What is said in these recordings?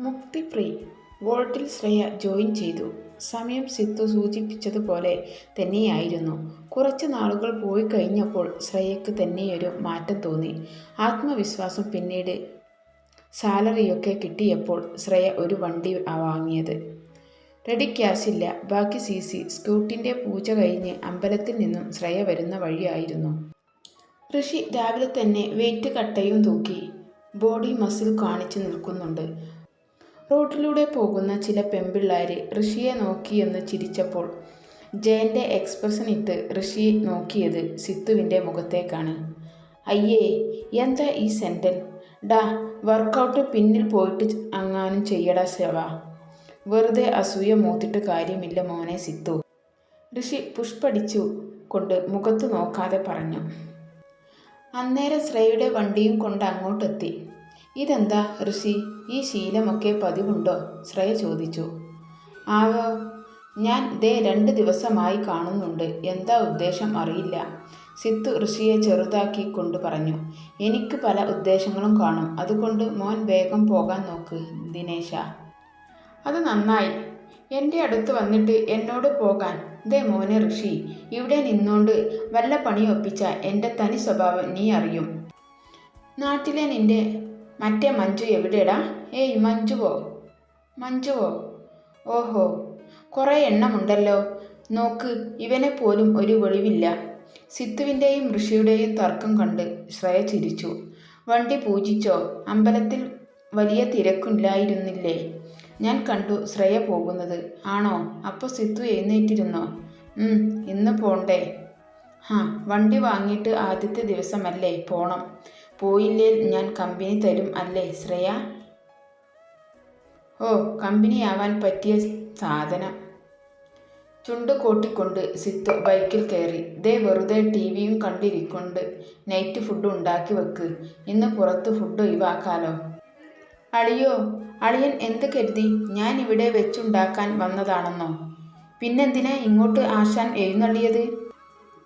മുക്തി ഫ്രീ വോൾട്ടിൽ ശ്രേയ ജോയിൻ ചെയ്തു. സമയം സിത്തു സൂചിപ്പിച്ചതുപോലെ തന്നെയായിരുന്നു. കുറച്ച് നാളുകൾ പോയി കഴിഞ്ഞപ്പോൾ ശ്രേയക്ക് തന്നെയൊരു മാറ്റം തോന്നി. ആത്മവിശ്വാസം പിന്നീട് സാലറിയൊക്കെ കിട്ടിയപ്പോൾ ശ്രേയ ഒരു വണ്ടി വാങ്ങിയത്. റെഡി ക്യാഷ് ഇല്ല. ബാക്കി സി സി സ്കൂട്ടിന്റെ പൂജ കഴിഞ്ഞ് അമ്പലത്തിൽ നിന്നും ശ്രേയ വരുന്ന വഴിയായിരുന്നു. ഋഷി രാവിലെ തന്നെ വെയിറ്റ് കട്ടയും തൂക്കി ബോഡി മസിൽ കാണിച്ചു നിൽക്കുന്നുണ്ട്. റോഡിലൂടെ പോകുന്ന ചില പെമ്പിള്ളേർ ഋഷിയെ നോക്കിയെന്ന് ചിരിച്ചപ്പോൾ ജയന്റെ എക്സ്പ്രഷൻ ഇട്ട് ഋഷി നോക്കിയത് സിത്തുവിന്റെ മുഖത്തേക്കാണ്. അയ്യേ എന്താ ഈ സെന്റൻ ഡാ വർക്കൗട്ട് പിന്നിൽ പോയിട്ട് അങ്ങാനും ചെയ്യടാ ശവ. വെറുതെ അസൂയ മൂത്തിട്ട് കാര്യമില്ല മോനെ സിത്തു. ഋഷി പുഷ്പടിച്ചു കൊണ്ട് മുഖത്ത് നോക്കാതെ പറഞ്ഞു. അന്നേരം ശ്രേയുടെ വണ്ടിയും കൊണ്ട് അങ്ങോട്ടെത്തി. ഇതെന്താ ഋഷി? ഈ ശീലമൊക്കെ പതിവുണ്ടോ? ശ്രേയ ചോദിച്ചു. ആവോ ഞാൻ ദേ രണ്ട് ദിവസമായി കാണുന്നുണ്ട്. എന്താ ഉദ്ദേശം അറിയില്ല. സിത്തു ഋഷിയെ ചെറുതാക്കി കൊണ്ട് പറഞ്ഞു. എനിക്ക് പല ഉദ്ദേശങ്ങളും കാണും. അതുകൊണ്ട് മോൻ വേഗം പോകാൻ നോക്ക് ദിനേശ. അത് നന്നായി. എന്റെ അടുത്ത് വന്നിട്ട് എന്നോട് പോകാൻ. ദേ മോനെ ഋഷി ഇവിടെ നിന്നുകൊണ്ട് വല്ല പണി ഒപ്പിച്ച എന്റെ തനി സ്വഭാവം നീ അറിയും. നാട്ടിലെ നിന്റെ മറ്റേ മഞ്ജു എവിടെടാ? ഏയ് മഞ്ജുവോ? മഞ്ജുവോ? ഓഹോ കുറേ എണ്ണമുണ്ടല്ലോ. നോക്ക് ഇവനെ പോലും ഒരു വെളിവില്ല. സിത്തുവിന്റെയും ഋഷിയുടെയും തർക്കം കണ്ട് ശ്രേയ ചിരിച്ചു. വണ്ടി പൂജിച്ചോ? അമ്പലത്തിൽ വലിയ തിരക്കുണ്ടായിരുന്നില്ലേ? ഞാൻ കണ്ടു ശ്രേയ പോകുന്നത്. ആണോ? അപ്പോൾ സിത്തു എഴുന്നേറ്റിരുന്നോ? ഇന്ന് പോണ്ടേ. ഹാ വണ്ടി വാങ്ങിയിട്ട് ആദ്യത്തെ ദിവസമല്ലേ? പോണം. പോയില്ലേ ഞാൻ കമ്പനി തരും അല്ലേ ശ്രേയ? ഓ കമ്പനിയാവാൻ പറ്റിയ സാധനം. ചുണ്ട് കൂട്ടിക്കൊണ്ട് സിത്തു ബൈക്കിൽ കയറി. ദേ വെറുതെ ടി വിയും കണ്ടിരിക്കൊണ്ട് നൈറ്റ് ഫുഡ് ഉണ്ടാക്കി വെക്ക്. ഇന്ന് പുറത്ത് ഫുഡ് ഒഴിവാക്കാലോ. അളിയോ അളിയൻ എന്ത് കരുതി? ഞാൻ ഇവിടെ വെച്ചുണ്ടാക്കാൻ വന്നതാണെന്നോ? പിന്നെന്തിനാ ഇങ്ങോട്ട് ആശാൻ എഴുന്നള്ളിയത്?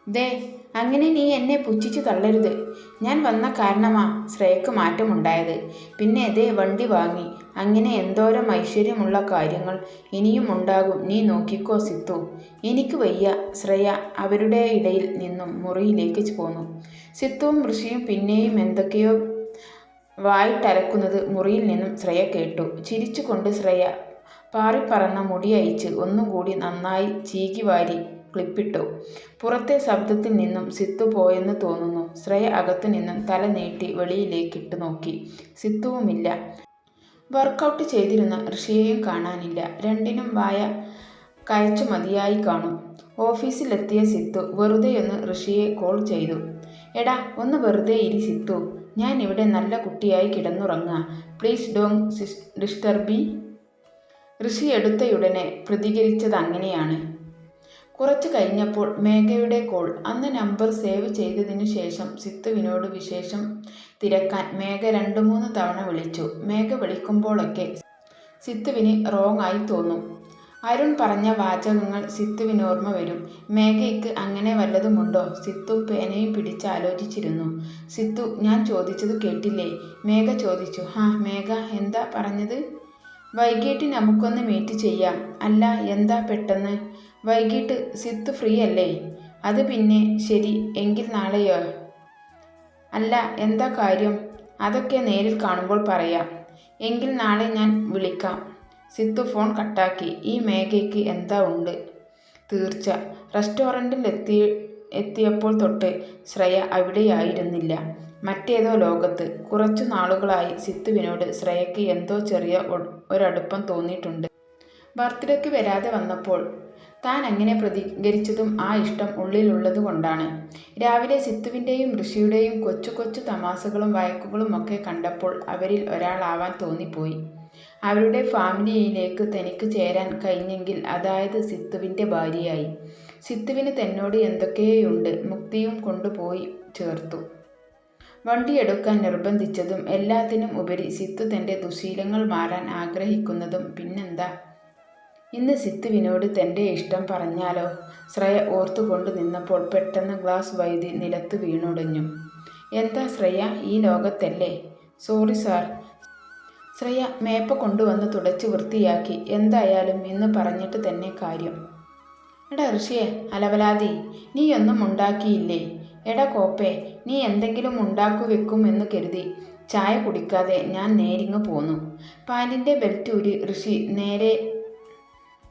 ദേ അങ്ങനെ നീ എന്നെ പുച്ഛിച്ചു തള്ളരുത്. ഞാൻ വന്ന കാരണമാ ശ്രേയക്ക് മാറ്റമുണ്ടായത്. പിന്നെ ദേ വണ്ടി വാങ്ങി. അങ്ങനെ എന്തോരം ഐശ്വര്യമുള്ള കാര്യങ്ങൾ ഇനിയും ഉണ്ടാകും. നീ നോക്കിക്കോ സിത്തു എനിക്ക് വയ്യ. ശ്രേയ അവരുടെ ഇടയിൽ നിന്നും മുറിയിലേക്ക് പോന്നു. സിത്തുവും ഋഷിയും പിന്നെയും എന്തൊക്കെയോ വായിട്ടരക്കുന്നത് മുറിയിൽ നിന്നും ശ്രേയ കേട്ടു. ചിരിച്ചുകൊണ്ട് ശ്രേയ പാറിപ്പറന്ന മുടിയയച്ച് ഒന്നുകൂടി നന്നായി ചീകി വാരി ക്ലിപ്പിട്ടു. പുറത്തെ ശബ്ദത്തിൽ നിന്നും സിത്തു പോയെന്ന് തോന്നുന്നു. ശ്രേയ അകത്തു നിന്നും തല നീട്ടി വെളിയിലേക്കിട്ട് നോക്കി. സിത്തുവുമില്ല. വർക്കൗട്ട് ചെയ്തിരുന്ന ഋഷിയെയും കാണാനില്ല. രണ്ടിനും വായ കയച്ചു മതിയായി കാണും. ഓഫീസിലെത്തിയ സിത്തു വെറുതെ വെറുതെയൊന്ന് ഋഷിയെ കോൾ ചെയ്തു. എടാ ഒന്ന് വെറുതെ ഇരി സിത്തു. ഞാൻ ഇവിടെ നല്ല കുട്ടിയായി കിടന്നുറങ്ങുക പ്ലീസ് ഡോങ് ഡിസ്റ്റർബി. ഋഷി എടുത്തയുടനെ പ്രതികരിച്ചത് അങ്ങനെയാണ് കുറച്ചു കഴിഞ്ഞപ്പോൾ മേഘയുടെ കോൾ. അന്ന് നമ്പർ സേവ് ചെയ്തതിനു ശേഷം സിത്തുവിനോട് വിശേഷം തിരക്കാൻ മേഘ രണ്ടു മൂന്ന് തവണ വിളിച്ചു. മേഘ വിളിക്കുമ്പോഴൊക്കെ സിത്തുവിന് റോങ് ആയി തോന്നും. അരുൺ പറഞ്ഞ വാചകങ്ങൾ സിത്തുവിന് ഓർമ്മ വരും. മേഘയ്ക്ക് അങ്ങനെ വല്ലതുമുണ്ടോ? സിത്തു പേനയും പിടിച്ച് ആലോചിച്ചിരുന്നു. സിത്തു ഞാൻ ചോദിച്ചത് കേട്ടില്ലേ? മേഘ ചോദിച്ചു. ഹാ മേഘ എന്താ പറഞ്ഞത്? വൈകിട്ട് നമുക്കൊന്ന് മീറ്റ് ചെയ്യാം. അല്ല എന്താ പെട്ടെന്ന്? വൈകിട്ട് സിത്ത് ഫ്രീ അല്ലേ അത് പിന്നെ ശരി എങ്കിൽ നാളെയോ? അല്ല എന്താ കാര്യം? അതൊക്കെ നേരിൽ കാണുമ്പോൾ പറയാം. എങ്കിൽ നാളെ ഞാൻ വിളിക്കാം. സിത്തു ഫോൺ കട്ടാക്കി. ഈ മേഘയ്ക്ക് എന്താ ഉണ്ട്? തീർച്ച. റെസ്റ്റോറന്റിൽ എത്തി എത്തിയപ്പോൾ തൊട്ട് ശ്രേയ അവിടെയായിരുന്നില്ല. മറ്റേതോ ലോകത്ത്. കുറച്ചു നാളുകളായി സിത്തുവിനോട് ശ്രേയയ്ക്ക് എന്തോ ചെറിയ ഒരടുപ്പം തോന്നിയിട്ടുണ്ട്. ബർത്ത്ഡേക്ക് വരാതെ വന്നപ്പോൾ താൻ അങ്ങനെ പ്രതികരിച്ചതും ആ ഇഷ്ടം ഉള്ളിലുള്ളത് കൊണ്ടാണ്. രാവിലെ സിത്തുവിന്റെയും ഋഷിയുടെയും കൊച്ചു കൊച്ചു തമാശകളും വഴക്കുകളും ഒക്കെ കണ്ടപ്പോൾ അവരിൽ ഒരാളാവാൻ തോന്നിപ്പോയി. അവരുടെ ഫാമിലിയിലേക്ക് തനിക്ക് ചേരാൻ കഴിഞ്ഞെങ്കിൽ അതായത് സിത്തുവിന്റെ ഭാര്യയായി. സിത്തുവിന് തന്നോട് എന്തൊക്കെയുണ്ട് മുക്തിയും കൊണ്ടുപോയി ചേർത്തു. വണ്ടിയെടുക്കാൻ നിർബന്ധിച്ചതും എല്ലാത്തിനും ഉപരി സിത്തു തന്റെ ദുശീലങ്ങൾ മാറാൻ ആഗ്രഹിക്കുന്നതും പിന്നെന്താ? ഇന്ന് സിത്തുവിനോട് തന്റെ ഇഷ്ടം പറഞ്ഞാലോ? ശ്രേയ ഓർത്തുകൊണ്ട് നിന്നപ്പോൾ പെട്ടെന്ന് ഗ്ലാസ് വൈദ്യുതി നിലത്ത് വീണുടഞ്ഞു. എന്താ ശ്രേയ ഈ ലോകത്തല്ലേ? Sorry sir. ശ്രേയ മേപ്പ കൊണ്ടുവന്ന് തുടച്ച് വൃത്തിയാക്കി. എന്തായാലും ഇന്ന് പറഞ്ഞിട്ട് തന്നെ കാര്യം. എടാ ഋഷിയെ അലവലാതി നീ ഒന്നും ഉണ്ടാക്കിയില്ലേ? എടാ കോപ്പേ നീ എന്തെങ്കിലും ഉണ്ടാക്കു എന്ന് കരുതി. ചായ കുടിക്കാതെ ഞാൻ നേരിങ്ങ് പോന്നു. പാലിന്റെ ബെൽറ്റൂരി ഋഷി നേരെ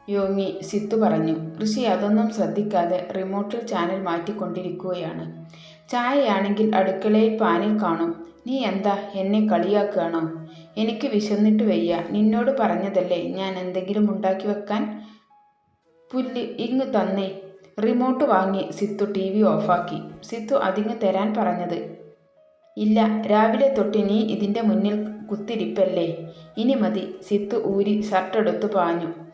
യോങ്ങി സിത്തു പറഞ്ഞു. ഋഷി അതൊന്നും ശ്രദ്ധിക്കാതെ റിമോട്ടിൽ ചാനൽ മാറ്റിക്കൊണ്ടിരിക്കുകയാണ്. ചായയാണെങ്കിൽ അടുക്കളയിൽ പാനിൽ കാണും. നീ എന്താ എന്നെ കളിയാക്കുകയാണോ? എനിക്ക് വിശന്നിട്ട് വയ്യ. നിന്നോട് പറഞ്ഞതല്ലേ ഞാൻ എന്തെങ്കിലും ഉണ്ടാക്കി വെക്കാൻ? പുല്ല് ഇങ്ങ് തന്നേ. റിമോട്ട് വാങ്ങി സിത്തു ടി വി ഓഫാക്കി. സിത്തു അതിങ്ങ് തരാൻ പറഞ്ഞത്. ഇല്ല രാവിലെ തൊട്ട് നീ ഇതിന്റെ മുന്നിൽ കുത്തിരിപ്പല്ലേ? ഇനി മതി. സിത്തു ഊരി ഷർട്ടെടുത്ത് പാഞ്ഞു.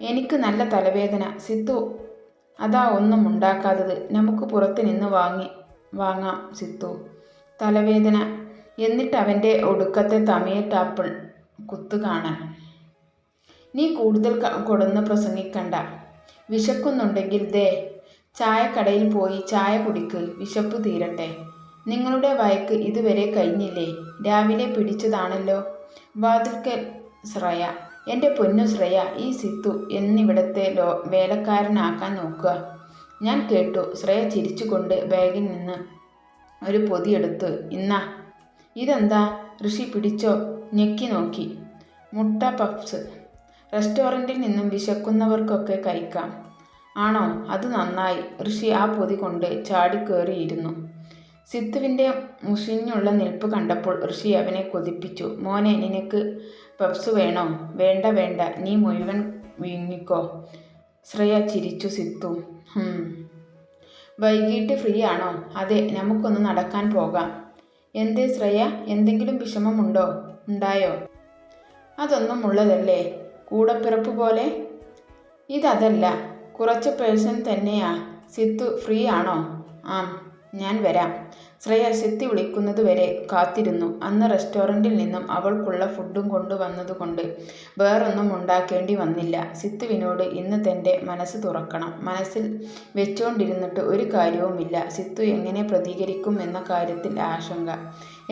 എനിക്ക് നല്ല തലവേദന. സിത്തു അതാ ഒന്നും ഉണ്ടാക്കാത്തത്. നമുക്ക് പുറത്ത് നിന്ന് വാങ്ങി വാങ്ങാം സിത്തു തലവേദന. എന്നിട്ട് അവന്റെ ഒടുക്കത്തെ തമിഴ് കുത്തു കാണാൻ. നീ കൂടുതൽ കൊടുന്ന് പ്രസംഗിക്കണ്ട. വിശക്കുന്നുണ്ടെങ്കിൽ ദേ ചായക്കടയിൽ പോയി ചായ കുടിക്ക്. വിശപ്പ് തീരട്ടെ. നിങ്ങളുടെ വയക്ക് ഇതുവരെ കഴിഞ്ഞില്ലേ? രാവിലെ പിടിച്ചതാണല്ലോ. വാതിൽക്കൽ ശ്രയ. എന്റെ പൊന്നു ശ്രേയ ഈ സിത്തു എന്നിവിടത്തെ ലോ വേലക്കാരനാക്കാൻ നോക്കുക. ഞാൻ കേട്ടു. ശ്രേയ ചിരിച്ചുകൊണ്ട് ബാഗിൽ നിന്ന് ഒരു പൊതിയെടുത്ത് ഇന്നാ. ഇതെന്താ? ഋഷി പിടിച്ചോ? ഞെക്കി നോക്കി. മുട്ട പഫ്സ് റെസ്റ്റോറന്റിൽ നിന്നും വിശക്കുന്നവർക്കൊക്കെ കഴിക്കാം. ആണോ? അത് നന്നായി. ഋഷി ആ പൊതി കൊണ്ട് ചാടിക്കേറിയിരുന്നു. സിത്തുവിന്റെ മുഷിഞ്ഞുള്ള നിൽപ്പ് കണ്ടപ്പോൾ ഋഷി അവനെ കൊതിപ്പിച്ചു. മോനെ നിനക്ക് പപ്സ് വേണോ? വേണ്ട വേണ്ട. നീ മുഴുവൻ വിങ്ങിക്കോ ശ്രേയ ചിരിച്ചു സിത്തു വൈകിട്ട് ഫ്രീ ആണോ? അതെ നമുക്കൊന്ന് നടക്കാൻ പോകാം. എന്തേ ശ്രേയ? എന്തെങ്കിലും വിഷമമുണ്ടോ? ഉണ്ടായോ? അതൊന്നും ഉള്ളതല്ലേ കൂടപ്പിറപ്പ് പോലെ? ഇതല്ല കുറച്ച് പേഴ്സൺ തന്നെയാ. സിത്തു ഫ്രീ ആണോ? ആം. ഞാൻ വരാം. ശ്രേയ ശെത്തി വിളിക്കുന്നതുവരെ കാത്തിരുന്നു. അന്ന് റെസ്റ്റോറന്റിൽ നിന്നും അവൾക്കുള്ള ഫുഡും കൊണ്ടുവന്നതുകൊണ്ട് വേറൊന്നും ഉണ്ടാക്കേണ്ടി വന്നില്ല. സിത്തുവിനോട് ഇന്ന് തന്റെ മനസ്സ് തുറക്കണം. മനസ്സിൽ വെച്ചുകൊണ്ടിരുന്നിട്ട് ഒരു കാര്യവുമില്ല. സിത്തു എങ്ങനെ പ്രതികരിക്കും എന്ന കാര്യത്തിൽ ആശങ്ക.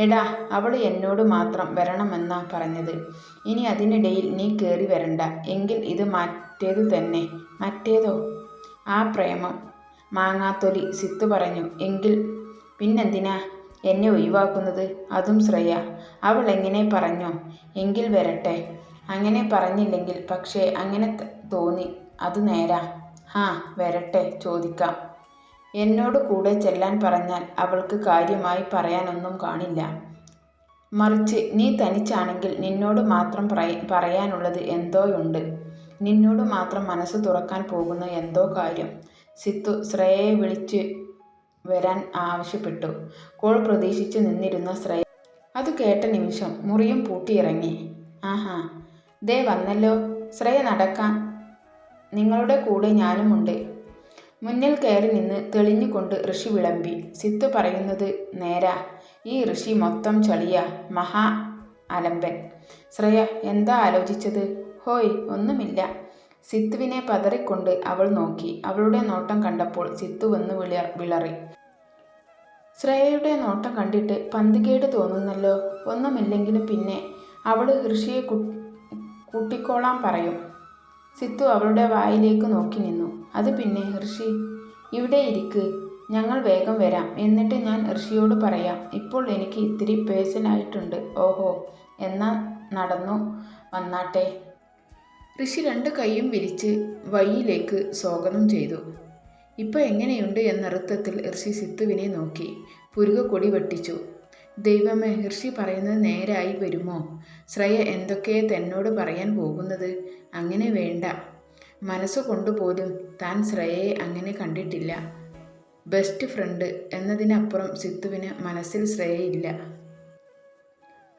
എടാ അവൾ എന്നോട് മാത്രം വരണമെന്നാ പറഞ്ഞത്. ഇനി അതിനിടയിൽ നീ കയറി വരണ്ട. എങ്കിൽ ഇത് മറ്റേതു തന്നെ. മറ്റേതോ? ആ പ്രേമം. മാങ്ങാത്തൊലി സിത്തു പറഞ്ഞു. എങ്കിൽ പിന്നെന്തിനാ എന്നെ ഒഴിവാക്കുന്നത്? അതും ശ്രേയ. അവൾ എങ്ങനെ പറഞ്ഞോ? എങ്കിൽ വരട്ടെ. അങ്ങനെ പറഞ്ഞില്ലെങ്കിൽ പക്ഷേ അങ്ങനെ തോന്നി. അത് നേരാ. ഹാ വരട്ടെ ചോദിക്കാം. എന്നോട് കൂടെ ചെല്ലാൻ പറഞ്ഞാൽ അവൾക്ക് കാര്യമായി പറയാനൊന്നും കാണില്ല. മറിച്ച് നീ തനിച്ചാണെങ്കിൽ നിന്നോട് മാത്രം പറയാനുള്ളത് എന്തോയുണ്ട് നിന്നോട് മാത്രം മനസ്സ് തുറക്കാൻ പോകുന്ന എന്തോ കാര്യം. സിത്തു ശ്രേയയെ വിളിച്ച് വരാൻ ആവശ്യപ്പെട്ടു. കോൾ പ്രതീക്ഷിച്ചു നിന്നിരുന്ന ശ്രേയ അത് കേട്ട നിമിഷം മുറിയും പൂട്ടിയിറങ്ങി. ആഹാ ദേ വന്നല്ലോ. ശ്രേയ നടക്കാൻ. നിങ്ങളുടെ കൂടെ ഞാനുമുണ്ട് മുന്നിൽ കയറി നിന്ന് തെളിഞ്ഞുകൊണ്ട് ഋഷി വിളമ്പി. സിത്തു പറയുന്നത് നേരാ. ഈ ഋഷി മൊത്തം ചളിയ മഹാ അലമ്പൻ. ശ്രേയ എന്താ ആലോചിച്ചത്? ഹോയ് ഒന്നുമില്ല. സിത്തുവിനെ പതറിക്കൊണ്ട് അവൾ നോക്കി. അവളുടെ നോട്ടം കണ്ടപ്പോൾ സിത്തു വന്ന് വിള വിളറി. ശ്രേയയുടെ നോട്ടം കണ്ടിട്ട് പന്തികേട് തോന്നുന്നല്ലോ. ഒന്നുമില്ലെങ്കിലും പിന്നെ അവൾ ഋഷിയെ കൂട്ടിക്കോളാൻ പറയും. സിത്തു അവളുടെ വായിലേക്ക് നോക്കി നിന്നു. അത് പിന്നെ ഋഷി ഇവിടെ ഇരിക്ക്. ഞങ്ങൾ വേഗം വരാം. എന്നിട്ട് ഞാൻ ഋഷിയോട് പറയാം. ഇപ്പോൾ എനിക്ക് ഇത്തിരി പേഴ്സണായിട്ടുണ്ട്. ഓഹോ എന്നാൽ നടന്നു വന്നാട്ടെ. ഋഷി രണ്ട് കൈയും വിരിച്ച് വഴിയിലേക്ക് സ്വാഗതം ചെയ്തു. ഇപ്പോൾ എങ്ങനെയുണ്ട് എന്നർത്ഥത്തിൽ ഋഷി സിത്തുവിനെ നോക്കി പുരുക കൊടി വെട്ടിച്ചു. ദൈവമേ ഋഷി പറയുന്നത് നേരായി വരുമോ? ശ്രേയ എന്തൊക്കെ തന്നോട് പറയാൻ പോകുന്നത്? അങ്ങനെ വേണ്ട. മനസ്സുകൊണ്ടുപോലും താൻ ശ്രേയയെ അങ്ങനെ കണ്ടിട്ടില്ല. ബെസ്റ്റ് ഫ്രണ്ട് എന്നതിനപ്പുറം സിത്തുവിന് മനസ്സിൽ ശ്രേയയില്ല.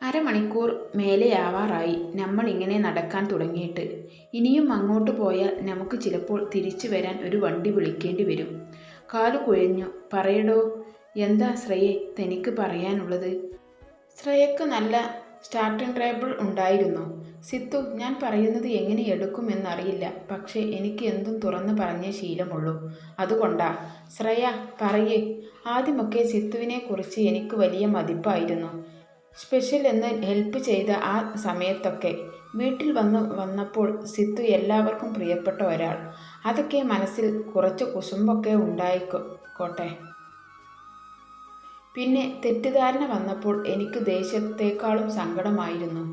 അരമണിക്കൂർ മേലെയാവാറായി നമ്മൾ ഇങ്ങനെ നടക്കാൻ തുടങ്ങിയിട്ട്. ഇനിയും അങ്ങോട്ട് പോയാൽ നമുക്ക് ചിലപ്പോൾ തിരിച്ചു വരാൻ ഒരു വണ്ടി വിളിക്കേണ്ടി വരും. കാലു കുഴഞ്ഞു. പറയടോ എന്താ ശ്രേയെ തനിക്ക് പറയാനുള്ളത്? ശ്രേയക്ക് നല്ല സ്റ്റാർട്ടിംഗ് ട്രേബിൾ ഉണ്ടായിരുന്നു. സിത്തു ഞാൻ പറയുന്നത് എങ്ങനെ എടുക്കുമെന്നറിയില്ല. പക്ഷേ എനിക്ക് എന്തും തുറന്നു പറഞ്ഞേ ശീലമുള്ളൂ. അതുകൊണ്ടാ. ശ്രേയ പറയേ. ആദ്യമൊക്കെ സിത്തുവിനെക്കുറിച്ച് എനിക്ക് വലിയ മതിപ്പായിരുന്നു. സ്പെഷ്യൽ എന്ന് ഹെൽപ്പ് ചെയ്ത ആ സമയത്തൊക്കെ വീട്ടിൽ വന്ന് വന്നപ്പോൾ സിത്തു എല്ലാവർക്കും പ്രിയപ്പെട്ട ഒരാൾ. അതൊക്കെ മനസ്സിൽ കുറച്ച് കുസുമ്പൊക്കെ ഉണ്ടായിക്കോട്ടെ. പിന്നെ തെറ്റിദ്ധാരണ വന്നപ്പോൾ എനിക്ക് ദേശത്തേക്കാളും സങ്കടമായിരുന്നു.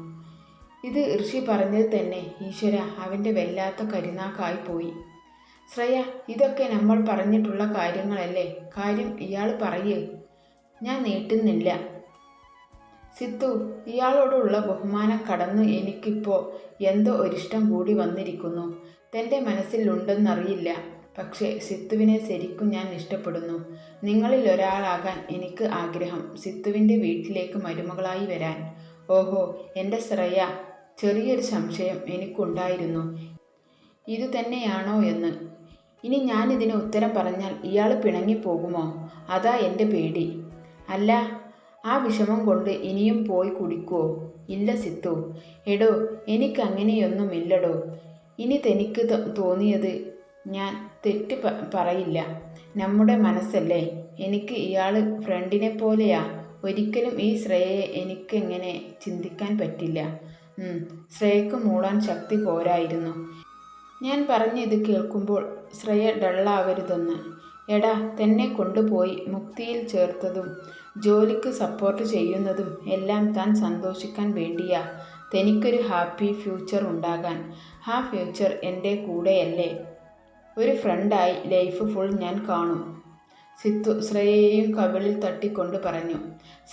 ഇത് ഋഷി പറഞ്ഞത് തന്നെ ഈശ്വര അവന്റെ വല്ലാത്ത കരുനാക്കായി പോയി. ശ്രേയ ഇതൊക്കെ നമ്മൾ പറഞ്ഞിട്ടുള്ള കാര്യങ്ങളല്ലേ? കാര്യം ഇയാൾ പറയേ ഞാൻ നീട്ടുന്നില്ല. സിത്തു ഇയാളോടുള്ള ബഹുമാനം കടന്ന് എനിക്കിപ്പോൾ എന്തോ ഒരിഷ്ടം കൂടി വന്നിരിക്കുന്നു. തന്റെ മനസ്സിലുണ്ടെന്നറിയില്ല. പക്ഷേ സിത്തുവിനെ ശരിക്കും ഞാൻ ഇഷ്ടപ്പെടുന്നു. നിങ്ങളിൽ ഒരാളാകാൻ എനിക്ക് ആഗ്രഹം സിത്തുവിന്റെ വീട്ടിലേക്ക് മരുമകളായി വരാൻ. ഓഹോ എന്റെ ശ്രേയ ചെറിയൊരു സംശയം എനിക്കുണ്ടായിരുന്നു. ഇതു തന്നെയാണോ എന്ന്. ഇനി ഞാനിതിന് ഉത്തരം പറഞ്ഞാൽ ഇയാൾ പിണങ്ങിപ്പോകുമോ? അതാ എന്റെ പേടി. അല്ല ആ വിഷമം കൊണ്ട് ഇനിയും പോയി കുടിക്കുവോ ഇല്ല സിത്തു. എടോ എനിക്കങ്ങനെയൊന്നുമില്ലടോ. ഇനി തനിക്ക് തോന്നിയത് ഞാൻ തെറ്റ് പറയില്ല. നമ്മുടെ മനസ്സല്ലേ? എനിക്ക് ഇയാൾ ഫ്രണ്ടിനെ പോലെയാ. ഒരിക്കലും ഈ ശ്രേയയെ എനിക്കെങ്ങനെ ചിന്തിക്കാൻ പറ്റില്ല. ശ്രേയക്ക് മൂളാൻ ശക്തി പോരായിരുന്നു. ഞാൻ പറഞ്ഞത് കേൾക്കുമ്പോൾ ശ്രേയ ഡള്ളാവരുതെന്ന്. എടാ തന്നെ കൊണ്ടുപോയി മുക്തിയിൽ ചേർത്തതും ജോലിക്ക് സപ്പോർട്ട് ചെയ്യുന്നതും എല്ലാം താൻ സന്തോഷിക്കാൻ വേണ്ടിയാ. തനിക്കൊരു ഹാപ്പി ഫ്യൂച്ചർ ഉണ്ടാകാൻ. ആ ഫ്യൂച്ചർ എന്റെ കൂടെയല്ലേ. ഒരു ഫ്രണ്ടായി ലൈഫ് ഫുൾ ഞാൻ കാണും. സിത്തു ശ്രേയയെയും കവിളിൽ തട്ടിക്കൊണ്ട് പറഞ്ഞു.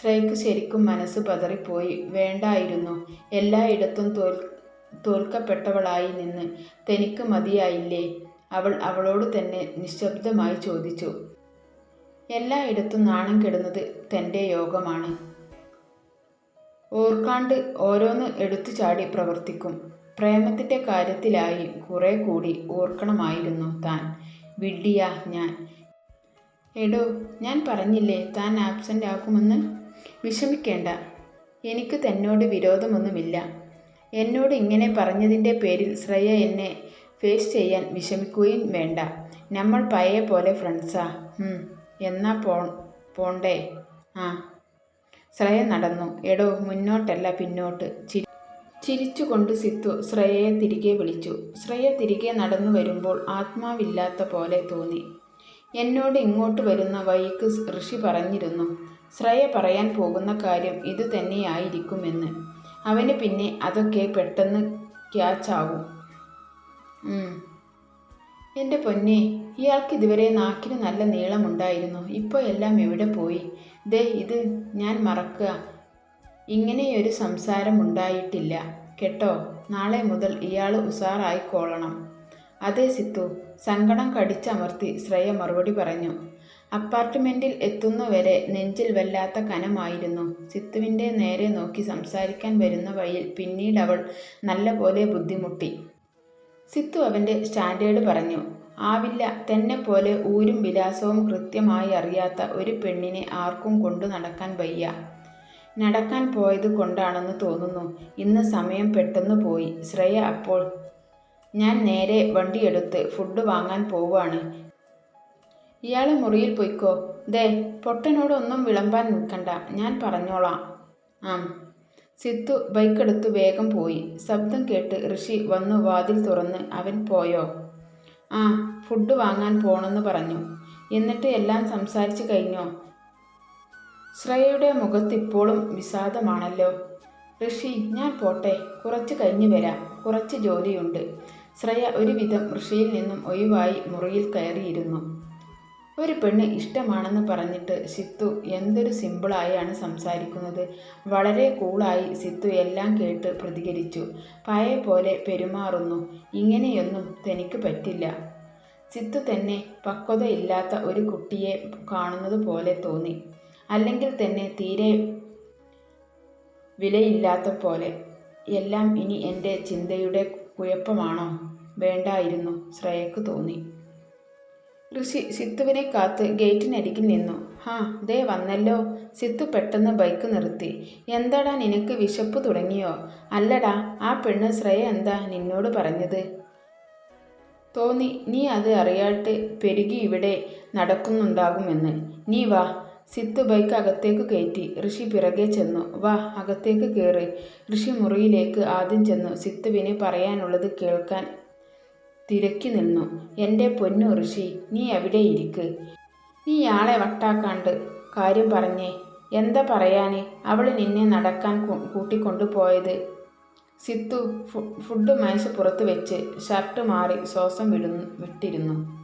ശ്രേയക്ക് ശരിക്കും മനസ്സ് പതറിപ്പോയി. വേണ്ടായിരുന്നു. എല്ലായിടത്തും തോൽ തോൽക്കപ്പെട്ടവളായി നിന്ന് തനിക്ക് മതിയായില്ലേ? അവൾ അവളോട് തന്നെ നിശബ്ദമായി ചോദിച്ചു. എല്ലായിടത്തും നാണം കെടുന്നത് തന്റെ യോഗമാണ്. ഓർക്കാണ്ട് ഓരോന്ന് എടുത്തു ചാടി പ്രവർത്തിക്കും. പ്രേമത്തിന്റെ കാര്യത്തിലായി കുറെ കൂടി ഓർക്കണമായിരുന്നു താൻ. വിഡ്ഡിയ ഞാൻ. എടോ ഞാൻ പറഞ്ഞില്ലേ താൻ ആബ്സെന്റ് ആക്കുമെന്ന്? വിഷമിക്കേണ്ട. എനിക്ക് തന്നോട് വിരോധമൊന്നുമില്ല. എന്നോട് ഇങ്ങനെ പറഞ്ഞതിന്റെ പേരിൽ ശ്രേയ എന്നെ ഫേസ് ചെയ്യാൻ വിഷമിക്കുകയും വേണ്ട. നമ്മൾ പഴയ പോലെ ഫ്രണ്ട്സാ എന്നാ പോ പോണ്ടേ? ആ. ശ്രേയ നടന്നു. എടോ മുന്നോട്ടല്ല പിന്നോട്ട്. ചിരി ചിരിച്ചുകൊണ്ട് സിത്തു ശ്രേയയെ തിരികെ വിളിച്ചു. ശ്രേയ തിരികെ നടന്നു വരുമ്പോൾ ആത്മാവില്ലാത്ത പോലെ തോന്നി. എന്നോട് ഇങ്ങോട്ട് വരുന്ന വഴിക്ക് ഋഷി പറഞ്ഞിരുന്നു. ശ്രേയ പറയാൻ പോകുന്ന കാര്യം ഇത് തന്നെയായിരിക്കുമെന്ന്. അവന് പിന്നെ അതൊക്കെ പെട്ടെന്ന് ക്യാച്ചാവും എന്റെ പൊന്നെ ഇയാൾക്ക് ഇതുവരെ നാക്കിന് നല്ല നീളമുണ്ടായിരുന്നു. ഇപ്പോൾ എല്ലാം എവിടെ പോയി? ദേ ഇത് ഞാൻ മറക്കുക. ഇങ്ങനെയൊരു സംസാരം ഉണ്ടായിട്ടില്ല. കേട്ടോ? നാളെ മുതൽ ഇയാൾ ഉസാറായിക്കോളണം. അതെ സിത്തു. സങ്കടം കടിച്ചമർത്തി ശ്രേയ മറുപടി പറഞ്ഞു. അപ്പാർട്ട്മെന്റിൽ എത്തുന്നവരെ നെഞ്ചിൽ വല്ലാത്ത കനമായിരുന്നു. സിത്തുവിന്റെ നേരെ നോക്കി സംസാരിക്കാൻ വരുന്ന വഴിയിൽ പിന്നീട് അവൾ നല്ലപോലെ ബുദ്ധിമുട്ടി. സിത്തു അവന്റെ സ്റ്റാൻഡേർഡ് പറഞ്ഞു ആവില്ല തന്നെ പോലെ ഊരും വിലാസവും കൃത്യമായി അറിയാത്ത ഒരു പെണ്ണിനെ ആർക്കും കൊണ്ടു നടക്കാൻ വയ്യ. നടക്കാൻ പോയത് കൊണ്ടാണെന്ന് തോന്നുന്നു. ഇന്ന് സമയം പെട്ടെന്ന് പോയി. ശ്രേയ അപ്പോൾ ഞാൻ നേരെ വണ്ടിയെടുത്ത് ഫുഡ് വാങ്ങാൻ പോവാണ്. ഇയാൾ മുറിയിൽ പോയിക്കോ. ദേ പൊട്ടനോടൊന്നും വിളമ്പാൻ നിൽക്കണ്ട. ഞാൻ പറഞ്ഞോളാം. ആം. സിത്തു ബൈക്കെടുത്തു വേഗം പോയി. ശബ്ദം കേട്ട് ഋഷി വന്നു വാതിൽ തുറന്ന് അവൻ പോയോ? ആ ഫുഡ് വാങ്ങാൻ പോണെന്ന് പറഞ്ഞു. എന്നിട്ട് എല്ലാം സംസാരിച്ചു കഴിഞ്ഞോ? ശ്രേയയുടെ മുഖത്ത് ഇപ്പോഴും വിഷാദമാണല്ലോ. ഋഷി ഞാൻ പോട്ടെ കുറച്ച് കഴിഞ്ഞു വരാം. കുറച്ച് ജോലിയുണ്ട്. ശ്രേയ ഒരുവിധം ഋഷിയിൽ നിന്നും ഒഴിവായി മുറിയിൽ കയറിയിരുന്നു. ഒരു പെണ്ണ് ഇഷ്ടമാണെന്ന് പറഞ്ഞിട്ട് സിത്തു എന്തൊരു സിമ്പിളായാണ് സംസാരിക്കുന്നത്. വളരെ കൂളായി സിത്തു എല്ലാം കേട്ട് പ്രതികരിച്ചു. പഴയ പോലെ പെരുമാറുന്നു. ഇങ്ങനെയൊന്നും തനിക്ക് പറ്റില്ല. സിത്തു തന്നെ പക്വതയില്ലാത്ത ഒരു കുട്ടിയെ കാണുന്നത് പോലെ തോന്നി. അല്ലെങ്കിൽ തന്നെ തീരെ വിലയില്ലാത്ത പോലെ. എല്ലാം ഇനി എന്റെ ചിന്തയുടെ കുഴപ്പമാണോ? വേണ്ടായിരുന്നു. ശ്രേയക്ക് തോന്നി. ഋഷി സിത്തുവിനെ കാത്ത് ഗേറ്റിനരികിൽ നിന്നു. ഹാ ദേ വന്നല്ലോ. സിത്തു പെട്ടെന്ന് ബൈക്ക് നിർത്തി. എന്താടാ നിനക്ക് വിശപ്പ് തുടങ്ങിയോ? അല്ലടാ ആ പെണ്ണ് ശ്രേയ എന്താ നിന്നോട് പറഞ്ഞത്? തോന്നി നീ അത് അറിയാട്ട് പെരുകി ഇവിടെ നടക്കുന്നുണ്ടാകുമെന്ന്. നീ വാ. സിത്തു ബൈക്ക് അകത്തേക്ക് കയറ്റി. ഋഷി പിറകെ ചെന്നു. വാ അകത്തേക്ക് കയറി ഋഷി മുറിയിലേക്ക് ആദ്യം ചെന്നു സിത്തുവിന് പറയാനുള്ളത് കേൾക്കാൻ തിരക്കി നിന്നു. എന്റെ പൊന്നു ഋഷി നീ എവിടെ ഇരിക്ക്. നീ ആളെ വട്ടാക്കാണ്ട് കാര്യം പറഞ്ഞേ. എന്താ പറയാന്? അവൾ നിന്നെ നടക്കാൻ കൂട്ടിക്കൊണ്ടുപോയത്. കൂട്ടിക്കൊണ്ടു സിത്തു ഫുഡ് മേശപ്പുറത്ത് വെച്ച് ഷർട്ട് മാറി ശ്വാസം വിടുന്നു വിട്ടിരുന്നു.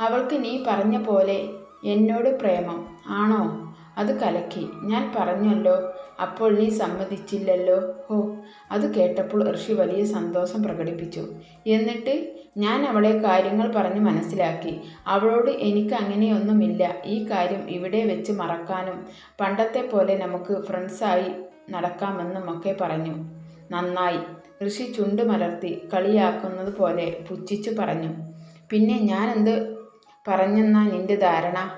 അവൾക്ക് നീ പറഞ്ഞ പോലെ എന്നോട് പ്രേമം. ആണോ? അത് കലക്കി. ഞാൻ പറഞ്ഞല്ലോ. അപ്പോൾ നീ സമ്മതിച്ചില്ലല്ലോ? ഹോ. അത് കേട്ടപ്പോൾ ഋഷി വലിയ സന്തോഷം പ്രകടിപ്പിച്ചു. എന്നിട്ട് ഞാൻ അവളെ കാര്യങ്ങൾ പറഞ്ഞ് മനസ്സിലാക്കി. അവളോട് എനിക്ക് അങ്ങനെയൊന്നുമില്ല. ഈ കാര്യം ഇവിടെ വെച്ച് മറക്കാനും പണ്ടത്തെ പോലെ നമുക്ക് ഫ്രണ്ട്സായി നടക്കാമെന്നും ഒക്കെ പറഞ്ഞു. നന്നായി. ഋഷി ചുണ്ട് മലർത്തി കളിയാക്കുന്നത് പോലെ പുച്ഛിച്ചു പറഞ്ഞു. പിന്നെ ഞാനെന്ത് പറഞ്ഞെന്നാ നിന്റെ ധാരണ?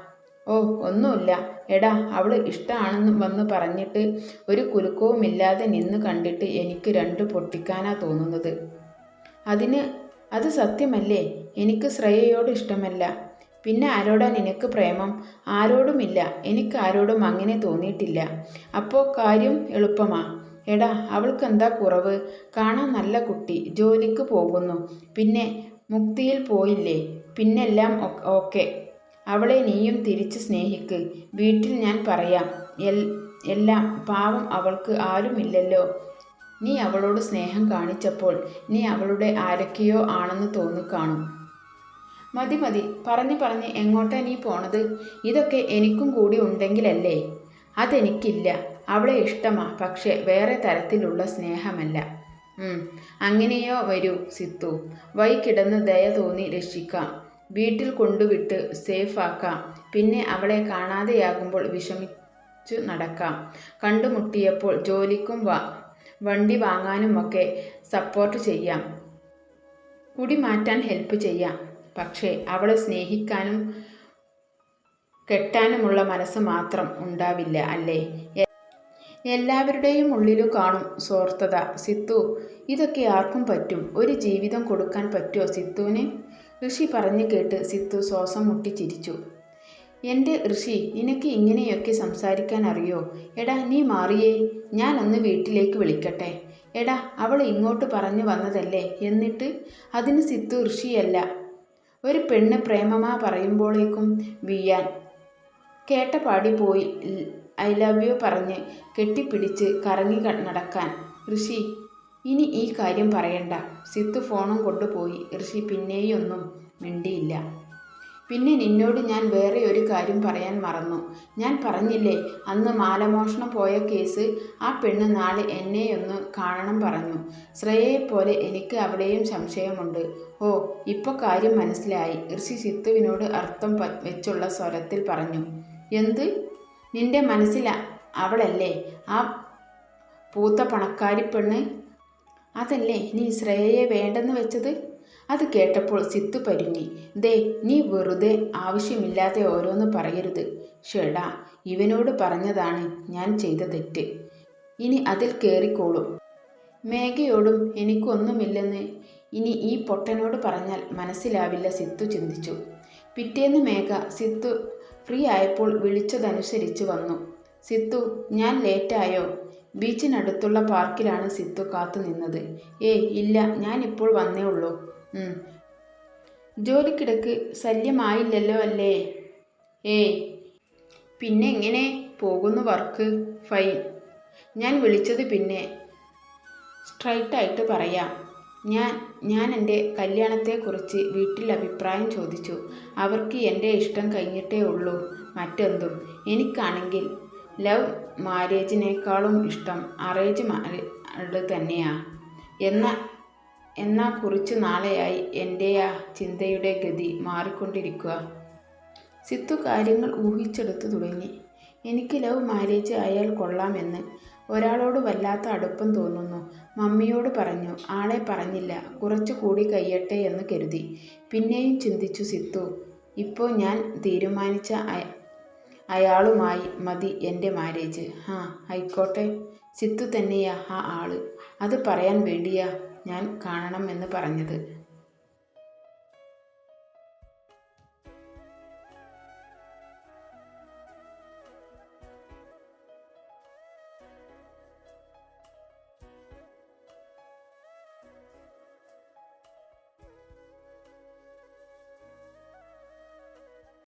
ഓ ഒന്നുമില്ല. എടാ അവൾ ഇഷ്ടമാണെന്ന് വന്ന് പറഞ്ഞിട്ട് ഒരു കുലുക്കവുമില്ലാതെ നിന്ന് കണ്ടിട്ട് എനിക്ക് രണ്ട് പൊട്ടിക്കാനാ തോന്നുന്നത്. അതിന് അത് സത്യമല്ലേ? എനിക്ക് ശ്രേയയോട് ഇഷ്ടമല്ല. പിന്നെ ആരോടാ നിനക്ക് പ്രേമം? ആരോടുമില്ല. എനിക്ക് ആരോടും അങ്ങനെ തോന്നിയിട്ടില്ല. അപ്പോൾ കാര്യം എളുപ്പമാ. എടാ അവൾക്ക് എന്താ കുറവ്? കാണാൻ നല്ല കുട്ടി. ജോലിക്ക് പോകുന്നു. പിന്നെ മുക്തിയിൽ പോയില്ലേ? പിന്നെല്ലാം ഓക്കെ. അവളെ നീയും തിരിച്ച് സ്നേഹിക്ക്. വീട്ടിൽ ഞാൻ പറയാം. എൽ എല്ലാം. പാവം അവൾക്ക് ആരുമില്ലല്ലോ. നീ അവളോട് സ്നേഹം കാണിച്ചപ്പോൾ നീ അവളുടെ ആരൊക്കെയോ ആണെന്ന് തോന്നിക്കാണും മതി മതി. പറഞ്ഞു പറഞ്ഞ് എങ്ങോട്ടാ നീ പോണത്? ഇതൊക്കെ എനിക്കും കൂടി ഉണ്ടെങ്കിലല്ലേ? അതെനിക്കില്ല. അവളെ ഇഷ്ടമാ. പക്ഷെ വേറെ തരത്തിലുള്ള സ്നേഹമല്ല. അങ്ങനെയോ വരൂ സിത്തു. വൈ കിടന്ന് ദയ തോന്നി രക്ഷിക്കാം. വീട്ടിൽ കൊണ്ടുവിട്ട് സേഫാക്കാം പിന്നെ അവളെ കാണാതെയാകുമ്പോൾ വിഷമിച്ചു നടക്കാം. കണ്ടുമുട്ടിയപ്പോൾ ജോലിക്കും വാ. വണ്ടി വാങ്ങാനും ഒക്കെ സപ്പോർട്ട് ചെയ്യാം. കുടി മാറ്റാൻ ഹെൽപ്പ് ചെയ്യാം. പക്ഷേ അവളെ സ്നേഹിക്കാനും കെട്ടാനുമുള്ള മനസ്സ് മാത്രം ഉണ്ടാവില്ല അല്ലേ? എല്ലാവരുടെയും ഉള്ളിലു കാണും സ്വാർത്ഥത. സിത്തു ഇതൊക്കെ ആർക്കും പറ്റും? ഒരു ജീവിതം കൊടുക്കാൻ പറ്റുമോ സിത്തുവിന്? ഋഷി പറഞ്ഞു കേട്ട് സിത്തു ശ്വാസം മുട്ടി ചിരിച്ചു. എന്റെ ഋഷി നിനക്ക് ഇങ്ങനെയൊക്കെ സംസാരിക്കാൻ അറിയോ? എടാ നീ മാറിയേ. ഞാൻ ഒന്ന് വീട്ടിലേക്ക് വിളിക്കട്ടെ. എടാ അവൾ ഇങ്ങോട്ട് പറഞ്ഞു വന്നതല്ലേ? എന്നിട്ട്? അതിന് സിത്തു ഋഷിയല്ല. ഒരു പെണ്ണ് പ്രേമമാ പറയുമ്പോഴേക്കും വീയാൻ കേട്ട പാടി പോയി. ഐ ലവ് യു പറഞ്ഞ് കെട്ടിപ്പിടിച്ച് കറങ്ങി നടക്കാൻ. ഋഷി ഇനി ഈ കാര്യം പറയണ്ട. സിത്തു ഫോണും കൊണ്ടുപോയി. ഋഷി പിന്നെയൊന്നും മിണ്ടിയില്ല. പിന്നെ നിന്നോട് ഞാൻ വേറെ ഒരു കാര്യം പറയാൻ മറന്നു. ഞാൻ പറഞ്ഞില്ലേ അന്ന് മാലമോഷണം പോയ കേസ് ആ പെണ്ണ് നാളെ എന്നെയൊന്ന് കാണണം പറഞ്ഞു. ശ്രേയയെപ്പോലെ എനിക്ക് അവിടെയും സംശയമുണ്ട്. ഓ ഇപ്പോൾ കാര്യം മനസ്സിലായി. ഋഷി സിത്തുവിനോട് അർത്ഥം വെച്ചുള്ള സ്വരത്തിൽ പറഞ്ഞു. എന്ത്? നിന്റെ മനസ്സിൽ അവളല്ലേ? ആ പൂത്ത പണക്കാരി പെണ്ണ് അതല്ലേ? നീ ശ്രേയയെ വേണ്ടെന്ന് വെച്ചത്? അത് കേട്ടപ്പോൾ സിത്തു പരുങ്ങി. ദേ നീ വെറുതെ ആവശ്യമില്ലാതെ ഓരോന്ന് പറയരുത്. ഷെടാ ഇവനോട് പറഞ്ഞതാണ് ഞാൻ ചെയ്ത തെറ്റ്. ഇനി അതിൽ കയറിക്കോളും മേഘയോടും എനിക്കൊന്നുമില്ലെന്ന് ഇനി ഈ പൊട്ടനോട് പറഞ്ഞാൽ മനസ്സിലാവില്ല സിത്തു ചിന്തിച്ചു. പിറ്റേന്ന് മേഘ സിത്തു ഫ്രീ ആയപ്പോൾ വിളിച്ചതനുസരിച്ച് വന്നു. സിത്തു ഞാൻ ലേറ്റായോ ബീച്ചിനടുത്തുള്ള പാർക്കിലാണ് സിത്തു കാത്തു നിന്നത്. ഏയ് ഇല്ല ഞാനിപ്പോൾ വന്നേ ഉള്ളൂ. ജോലിക്കിടക്ക് ശല്യമായില്ലല്ലോ അല്ലേ? ഏ പിന്നെ എങ്ങനെ? പോകുന്നു വർക്ക്. ഫൈൻ. ഞാൻ വിളിച്ചത് പിന്നെ. സ്ട്രൈറ്റായിട്ട് പറയാം. ഞാൻ ഞാൻ എന്റെ കല്യാണത്തെക്കുറിച്ച് വീട്ടിൽ അഭിപ്രായം ചോദിച്ചു. അവർക്ക് എന്റെ ഇഷ്ടം കഴിഞ്ഞിട്ടേ ഉള്ളൂ. മറ്റെന്തും? എനിക്കാണെങ്കിൽ ലവ് മാരേജിനേക്കാളും ഇഷ്ടം അറേഞ്ച് മാരേജ് തന്നെയാ. എന്നാ എന്നാ കുറച്ചു നാളെയായി എന്റെ ആ ചിന്തയുടെ ഗതി മാറിക്കൊണ്ടിരിക്കുക. സിത്തു കാര്യങ്ങൾ ഊഹിച്ചെടുത്തു തുടങ്ങി. എനിക്ക് ലവ് മാരേജ് അയാൾ കൊള്ളാമെന്ന് ഒരാളോട് വല്ലാത്ത അടുപ്പം തോന്നുന്നു. മമ്മിയോട് പറഞ്ഞു ആളെ പറഞ്ഞില്ല കുറച്ചു കൂടി കഴിയട്ടെ എന്ന് കരുതി. പിന്നെയും ചിന്തിച്ചു സിത്തു. ഇപ്പോൾ ഞാൻ തീരുമാനിച്ച അയാളുമായി മതി എന്റെ മാരേജ്. ആ ആയിക്കോട്ടെ. സിത്തു തന്നെയാ ആ ആൾ. അത് പറയാൻ വേണ്ടിയാ. ഞാൻ കാണണമെന്ന് പറഞ്ഞത്.